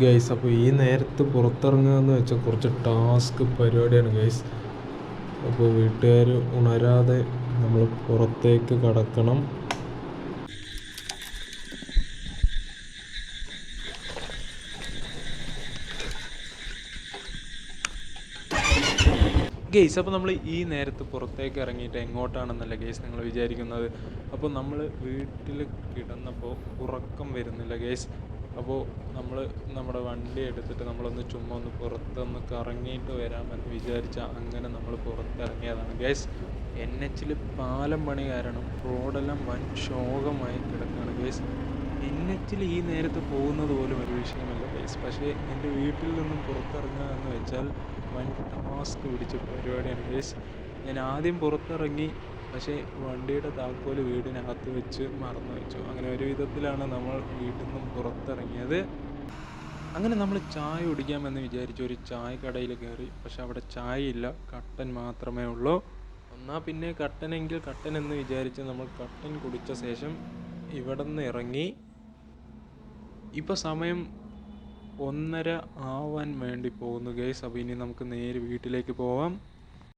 Guys അപ്പോൾ ഈ നേരത്ത് പുറത്തിറങ്ങുക എന്ന് വെച്ചാൽ കുറച്ച് ടാസ്ക് പരിപാടിയാണ് ഗൈസ് അപ്പോൾ വീട്ടുകാർ ഉണരാതെ നമ്മൾ പുറത്തേക്ക് കടക്കണം. ഗെയ്സ് അപ്പോൾ നമ്മൾ ഈ നേരത്ത് പുറത്തേക്ക് ഇറങ്ങിയിട്ട് എങ്ങോട്ടാണെന്നല്ല ഗെയ്സ് നിങ്ങൾ വിചാരിക്കുന്നത്? അപ്പോൾ നമ്മൾ വീട്ടിൽ കിടന്നപ്പോൾ ഉറക്കം വരുന്നില്ല ഗെയ്സ് അപ്പോൾ നമ്മൾ നമ്മുടെ വണ്ടി എടുത്തിട്ട് നമ്മളൊന്ന് ചുമ്മാ ഒന്ന് പുറത്തൊന്ന് കറങ്ങിയിട്ട് വരാമെന്ന് വിചാരിച്ച അങ്ങനെ നമ്മൾ പുറത്തിറങ്ങിയതാണ്. ഗൈസ് എൻ എച്ചിൽ പാലം പണി കാരണം റോഡെല്ലാം വൻ ശോകമായി കിടക്കുകയാണ്. ഗൈസ് എൻ എച്ചിൽ ഈ നേരത്ത് പോകുന്നത് പോലും ഒരു വിഷയമല്ല ഗൈസ് പക്ഷേ എന്റെ വീട്ടിൽ നിന്നും പുറത്തിറങ്ങുക എന്ന് വെച്ചാൽ വൻ ടാസ്ക് പിടിച്ച പരിപാടിയാണ് ഗൈസ് ഞാൻ ആദ്യം പുറത്തിറങ്ങി പക്ഷേ വണ്ടിയുടെ താക്കോൽ വീടിനകത്ത് വെച്ച് മറന്നു വെച്ചു. അങ്ങനെ ഒരു വിധത്തിലാണ് നമ്മൾ വീട്ടിൽ നിന്നും പുറത്തിറങ്ങിയത്. അങ്ങനെ നമ്മൾ ചായ കുടിക്കാമെന്ന് വിചാരിച്ചു ഒരു ചായ കടയിൽ കയറി. പക്ഷെ അവിടെ ചായ ഇല്ല കട്ടൻ മാത്രമേ ഉള്ളൂ. എന്നാൽ പിന്നെ കട്ടനെങ്കിൽ കട്ടൻ എന്ന് വിചാരിച്ച് നമ്മൾ കട്ടൻ കുടിച്ച ശേഷം ഇവിടെ നിന്ന് ഇറങ്ങി. ഇപ്പോൾ സമയം ഒന്നര ആവാൻ വേണ്ടി പോകുന്നു ഗൈസ്. അപ്പോൾ ഇനി നമുക്ക് നേരെ വീട്ടിലേക്ക് പോവാം.